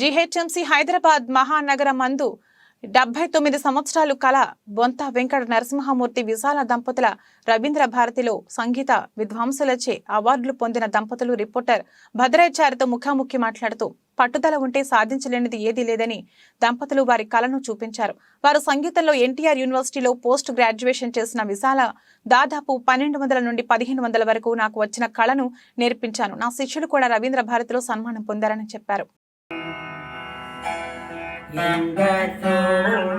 GHMC Hyderabad మహానగర మందు డెబ్బై తొమ్మిది సంవత్సరాలు కల బొంత వెంకట నరసింహమూర్తి విశాల దంపతుల రవీంద్ర భారతిలో సంగీత విద్వాంసులచే అవార్డులు పొందిన దంపతులు రిపోర్టర్ భద్రాచారితో ముఖాముఖి మాట్లాడుతూ పట్టుదల ఉంటే సాధించలేనిది ఏదీ లేదని దంపతులు వారి కళను చూపించారు. వారు సంగీతంలో ఎన్టీఆర్ యూనివర్సిటీలో పోస్ట్ గ్రాడ్యుయేషన్ చేసిన విశాల దాదాపు పన్నెండు వందల నుండి పదిహేను వందల వరకు నాకు వచ్చిన కళను నేర్పించాను. నా శిష్యులు కూడా రవీంద్ర భారతిలో సన్మానం పొందారని చెప్పారు. இந்த சோழ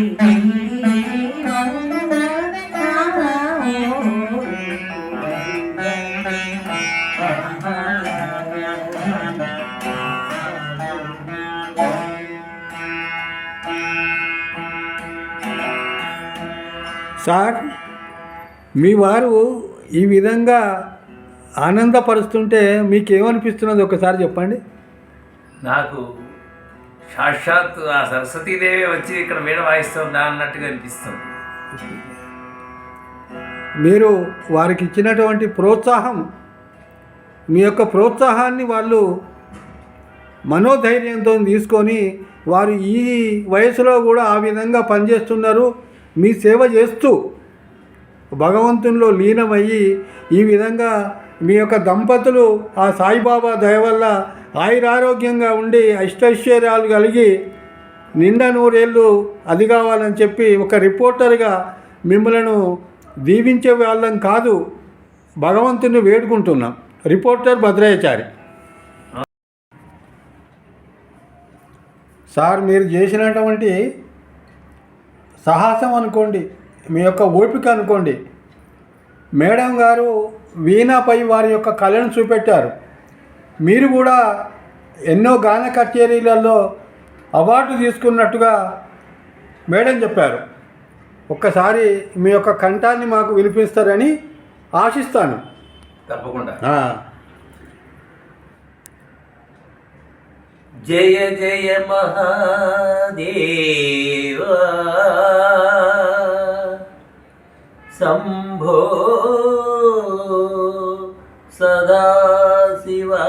మీ వారు ఈ విధంగా ఆనందపరుస్తుంటే మీకేమనిపిస్తున్నది ఒకసారి చెప్పండి? నాకు సాక్షాత్ ఆ సరస్వతీదేవి వచ్చి ఇక్కడ వీణ వాయిస్తుందా అన్నట్టుగా అనిపిస్తుంది. మీరు వారికి ఇచ్చినటువంటి ప్రోత్సాహం మీ యొక్క ప్రోత్సాహాన్ని వాళ్ళు మనోధైర్యంతో తీసుకొని వారు ఈ వయసులో కూడా ఆ విధంగా పనిచేస్తున్నారు మీ సేవ చేస్తూ భగవంతునిలో లీనమయ్యి ఈ విధంగా మీ యొక్క దంపతులు ఆ సాయిబాబా దయ వల్ల ఆయురారోగ్యంగా ఉండి అష్టైశ్వర్యాలు కలిగి నిండా నూరేళ్ళు అది కావాలని చెప్పి ఒక రిపోర్టర్గా మిమ్మలను దీవించే వాళ్ళం కాదు భగవంతుని వేడుకుంటున్నాం. రిపోర్టర్ భద్రాచారి. సార్ మీరు చేసినటువంటి సాహసం అనుకోండి. మీ యొక్క ఓపిక అనుకోండి. మేడం గారు వీణాపై వారి యొక్క కళను చూపెట్టారు. మీరు కూడా ఎన్నో గాన కచేరీలలో అవార్డు తీసుకున్నట్టుగా మేడం చెప్పారు. ఒక్కసారి మీ యొక్క కంఠాన్ని మాకు వినిపిస్తారని ఆశిస్తాను. తప్పకుండా. జయ జయ మహాదేవా. శంభో సదాశివా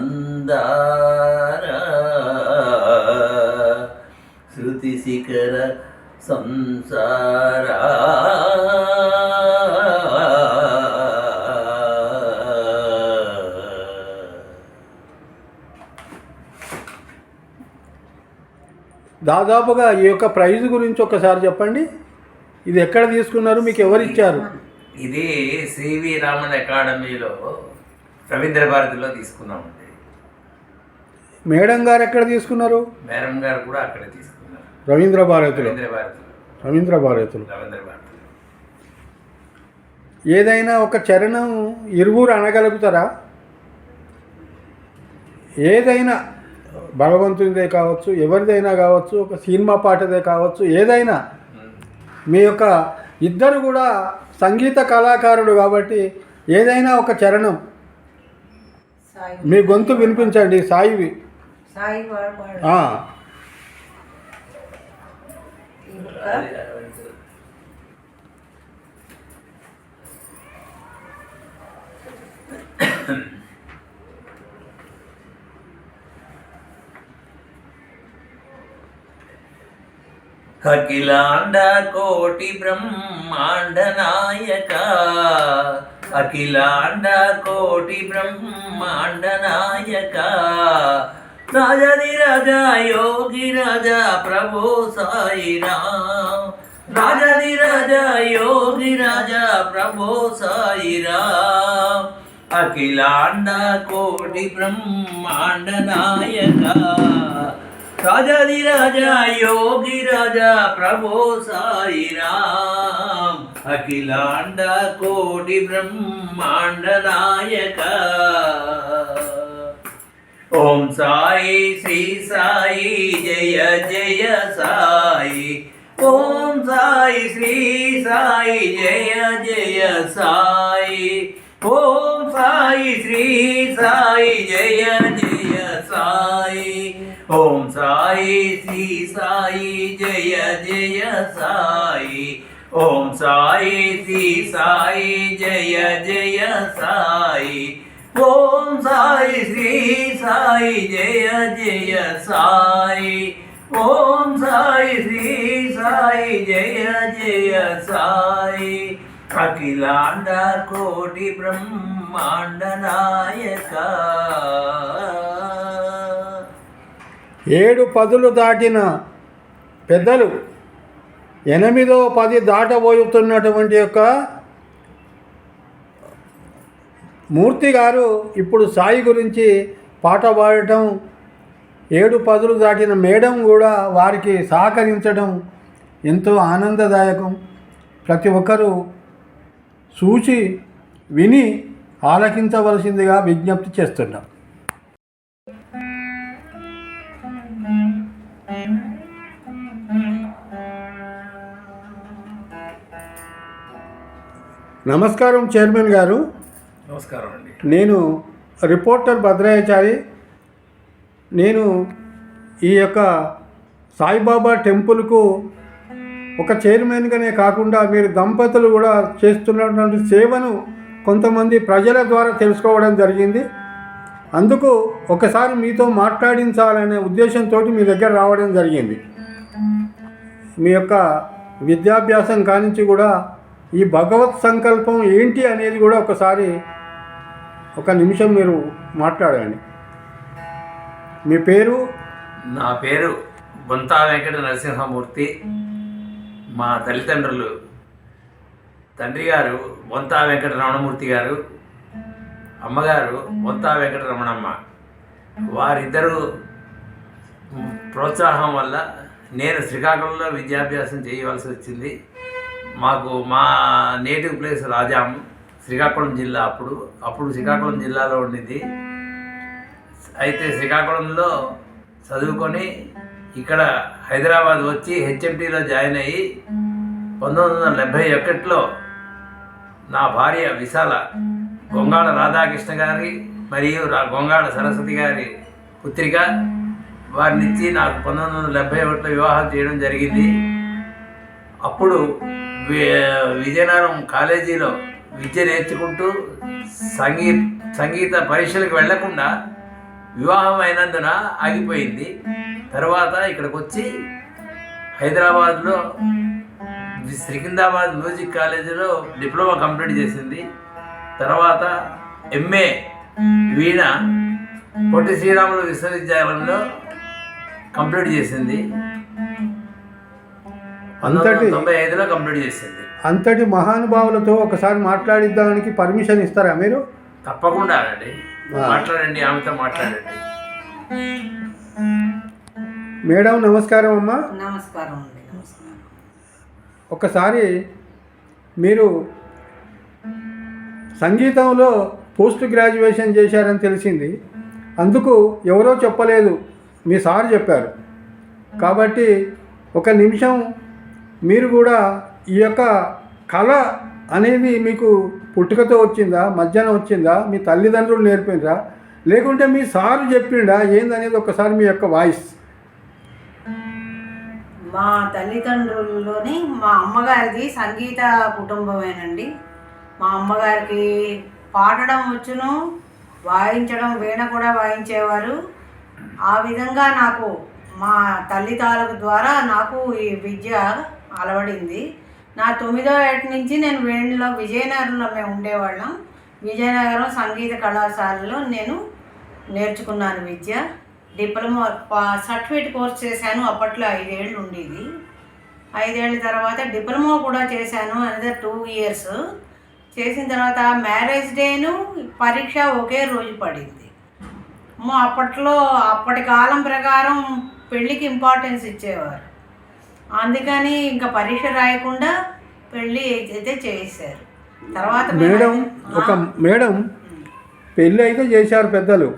ఆశ్రితమందార శృతిశిఖర సంసారా దాదాపుగా ఈ యొక్క ప్రైజ్ గురించి ఒకసారి చెప్పండి. ఇది ఎక్కడ తీసుకున్నారు? మీకు ఎవరు ఇచ్చారు? ఇది సివి రామన్ అకాడమీలో రవీంద్ర భారతిలో తీసుకున్నామండి మేడం గారు ఎక్కడ తీసుకున్నారు? మేడం గారు కూడా అక్కడే తీసుకున్నారు. రవీంద్ర భారతిలో. రవీంద్ర భారతిలో. రవీంద్ర భారతిలో. రవీంద్ర భారతిలో. ఏదైనా ఒక చరణం ఇరువురు అనగలుగుతారా? ఏదైనా భగవంతునిదే కావచ్చు ఎవరిదైనా కావచ్చు ఒక సినిమా పాటదే కావచ్చు ఏదైనా. మీ యొక్క ఇద్దరు కూడా సంగీత కళాకారుడు కాబట్టి ఏదైనా ఒక చరణం. సాయి మీ గొంతు వినిపించండి సాయివి. సాయి వాడు వాడు ఆ, ఈ బుక్క అఖిలాండ కోటి బ్రహ్మాండ నాయక. అఖిలాండ కోటి బ్రహ్మాండ నాయక. రాజాది రాజా యోగి రాజా ప్రభో సాయిరామ్ రాజాది రాజా యోగి రాజా ప్రభో సాయిరామ్ అఖిలాండ కోటి బ్రహ్మాండ నాయక. రాజాది రాజా యోగి రాజా ప్రభో సాయిరామ్ అఖిలాండ కోటి బ్రహ్మాండ నాయక ఓం సాయి శ్రీ సాయి జయ జయ సాయి ఓం సాయి శ్రీ సాయి జయ జయ సాయి ఓం సాయి శ్రీ సాయి జయ జయ సాయి ఓం సాయి శ్రీ సాయి జయ జయ సాయి ఓం సాయి శ్రీ సాయి జయ జయ సాయి ఓం సాయి శ్రీ సాయి జయ జయ సాయి ఓం సాయి శ్రీ సాయి జయ జయ సాయి అఖిలాండ కోటి బ్రహ్మాండ నాయక ఏడు పదులు దాటిన పెద్దలు ఎనిమిదో పది దాటబోతున్నటువంటి యొక్క మూర్తి గారు ఇప్పుడు సాయి గురించి పాట పాడటం ఏడు పదులు దాటిన మేడం కూడా వారికి సహకరించడం ఎంతో ఆనందదాయకం. ప్రతి ఒక్కరూ చూసి విని ఆలకించవలసిందిగా విజ్ఞప్తి చేస్తున్నాం. నమస్కారం చైర్మన్ గారు. నమస్కారం అండి. నేను రిపోర్టర్ భద్రాచారి. నేను ఈ యొక్క సాయిబాబా టెంపుల్కు ఒక చైర్మన్గానే కాకుండా మీరు దంపతులు కూడా చేస్తున్నటువంటి సేవను కొంతమంది ప్రజల ద్వారా తెలుసుకోవడం జరిగింది. అందుకు ఒకసారి మీతో మాట్లాడించాలనే ఉద్దేశంతో మీ దగ్గర రావడం జరిగింది. మీ యొక్క విద్యాభ్యాసం కానించి కూడా ఈ భగవత్ సంకల్పం ఏంటి అనేది కూడా ఒకసారి ఒక నిమిషం మీరు మాట్లాడండి. మీ పేరు? నా పేరు బొంతా వెంకట నరసింహమూర్తి. మా తల్లిదండ్రులు తండ్రి గారు బొంతా వెంకట రమణమూర్తి గారు అమ్మగారు బొంతా వెంకట రమణమ్మ. వారిద్దరూ ప్రోత్సాహం వల్ల నేను శ్రీకాకుళంలో విద్యాభ్యాసం చేయవలసి వచ్చింది. మాకు మా నేటివ్ ప్లేస్ రాజాం శ్రీకాకుళం జిల్లా అప్పుడు. అప్పుడు శ్రీకాకుళం జిల్లాలో ఉండింది అయితే శ్రీకాకుళంలో చదువుకొని ఇక్కడ హైదరాబాద్ వచ్చి హెచ్ఎంటీలో జాయిన్ అయ్యి పంతొమ్మిది వందల డెబ్భై ఒకటిలో నా భార్య విశాల గొంగాళ రాధాకృష్ణ గారి మరియు గొంగాళ సరస్వతి గారి పుత్రిక వారినిచ్చి నాకు పంతొమ్మిది వందల డెబ్భై ఒకటిలో వివాహం చేయడం జరిగింది. అప్పుడు విజయనగరం కాలేజీలో విద్య నేర్చుకుంటూ సంగీత సంగీత పరీక్షలకు వెళ్ళకుండా వివాహం అయినందున ఆగిపోయింది. తర్వాత ఇక్కడికి వచ్చి హైదరాబాద్లో సికింద్రాబాద్ మ్యూజిక్ కాలేజీలో డిప్లొమా కంప్లీట్ చేసింది. తర్వాత ఎంఏ వీణ పొట్టి శ్రీరాములు విశ్వవిద్యాలయంలో కంప్లీట్ చేసింది. తొంభై ఐదులో కంప్లీట్ చేసింది. అంతటి మహానుభావులతో ఒకసారి మాట్లాడిద్దానికి పర్మిషన్ ఇస్తారా మీరు? తప్పకుండా అండి. మాట్లాడండి ఆమెతో మాట్లాడండి. మేడం నమస్కారం అమ్మా. నమస్కారం అండి నమస్కారం. ఒకసారి మీరు సంగీతంలో పోస్ట్ గ్రాడ్యుయేషన్ చేశారని తెలిసింది. అందుకు ఎవరో చెప్పలేదు. మీ సార్ చెప్పారు. కాబట్టి ఒక నిమిషం మీరు కూడా ఈ యొక్క కళ అనేది మీకు పుట్టుకతో వచ్చిందా మధ్యాహ్నం వచ్చిందా మీ తల్లిదండ్రులు నేర్పిండ్రా? లేకుంటే మీ సారు చెప్పిండా? ఏందనేది ఒకసారి మీ యొక్క వాయిస్. మా తల్లిదండ్రుల్లోని మా అమ్మగారిది సంగీత కుటుంబమేనండి. మా అమ్మగారికి పాడడం వచ్చును వాయించడం వీణ కూడా వాయించేవారు. ఆ విధంగా నాకు మా తల్లి తాలూకు ద్వారా నాకు ఈ విద్య అలవడింది. నా తొమ్మిదో ఏట నుంచి నేను వేణులో విజయనగరంలో మేము ఉండేవాళ్ళం. విజయనగరం సంగీత కళాశాలలో నేను నేర్చుకున్నాను విద్య. డిప్లొమా సర్టిఫికేట్ కోర్స్ చేశాను అప్పట్లో ఐదేళ్ళు ఉండేది. ఐదేళ్ళ తర్వాత డిప్లొమా కూడా చేశాను అనదర్ టూ ఇయర్స్ చేసిన తర్వాత మ్యారేజ్ డేను పరీక్ష ఒకే రోజు పడింది. అప్పట్లో అప్పటి కాలం ప్రకారం పెళ్ళికి ఇంపార్టెన్స్ ఇచ్చేవారు. అందుకని ఇంకా పరీక్ష రాయకుండా పెళ్ళి అయితే చేశారు. తర్వాత మేడం ఒక మేడం పెళ్ళి అయితే చేశారు పెద్దలు.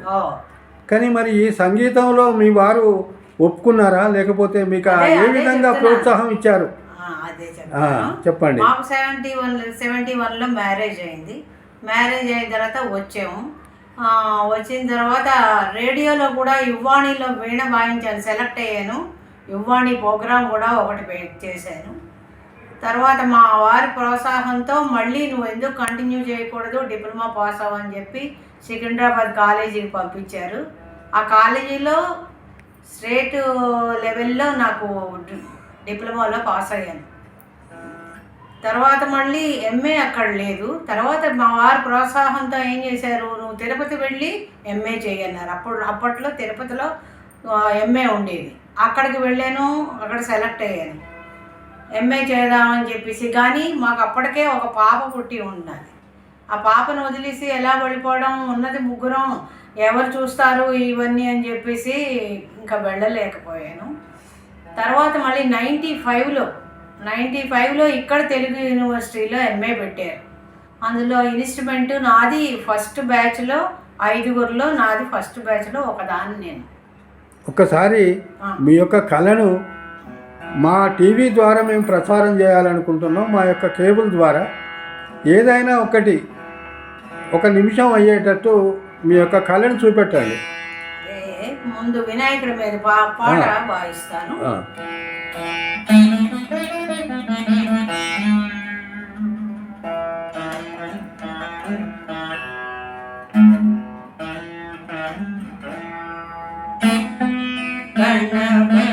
కానీ మరి ఈ సంగీతంలో మీ వారు ఒప్పుకున్నారా? లేకపోతే మీకు ఏ విధంగా. ప్రోత్సాహం ఇచ్చారు? చెప్పండి. మాకు సెవెంటీ వన్ సెవెంటీ వన్లో మ్యారేజ్ అయింది. మ్యారేజ్ అయిన తర్వాత వచ్చాము. వచ్చిన తర్వాత రేడియోలో కూడా యువాణిలో వీణ వాయించాను సెలెక్ట్ అయ్యాను. యువాణి ప్రోగ్రాం కూడా ఒకటి చేశాను. తర్వాత మా వారి ప్రోత్సాహంతో మళ్ళీ నువ్వు ఎందుకు కంటిన్యూ చేయకూడదు డిప్లొమా పాస్ అవ్వని చెప్పి సికింద్రాబాద్ కాలేజీకి పంపించారు. ఆ కాలేజీలో స్టేట్ లెవెల్లో నాకు డిప్లొమాలో పాస్ అయ్యాను. తర్వాత మళ్ళీ ఎంఏ అక్కడ లేదు. తర్వాత మా వారి ప్రోత్సాహంతో ఏం చేశారు నువ్వు తిరుపతి వెళ్ళి ఎంఏ చేయన్నారు. అప్పుడు అప్పట్లో తిరుపతిలో ఎంఏ ఉండేది. అక్కడికి వెళ్ళాను అక్కడ సెలెక్ట్ అయ్యాను. ఎంఏ చేద్దామని చెప్పేసి కానీ మాకు అప్పటికే ఒక పాప పుట్టి ఉన్నది ఆ పాపను వదిలేసి ఎలా వెళ్ళిపోవడం ఉన్నది ముగ్గురం ఎవరు చూస్తారు ఇవన్నీ అని చెప్పేసి ఇంకా వెళ్ళలేకపోయాను. తర్వాత మళ్ళీ నైంటీ ఫైవ్లో నైంటీ ఫైవ్లో ఇక్కడ తెలుగు యూనివర్సిటీలో ఎంఏ పెట్టారు. అందులో ఇన్స్ట్రుమెంట్ నాది ఫస్ట్ బ్యాచ్లో ఐదుగురిలో నాది ఫస్ట్ బ్యాచ్లో ఒకదాన్ని నేను. ఒక్కసారి. మీ యొక్క కళను మా టీవీ ద్వారా మేము ప్రసారం చేయాలనుకుంటున్నాం మా యొక్క కేబుల్ ద్వారా. ఏదైనా ఒకటి ఒక నిమిషం అయ్యేటట్టు మీ యొక్క కళను చూపెట్టండి అదే ముందు వినాయకుడి మీద పాట వాయిస్తాను ఆ.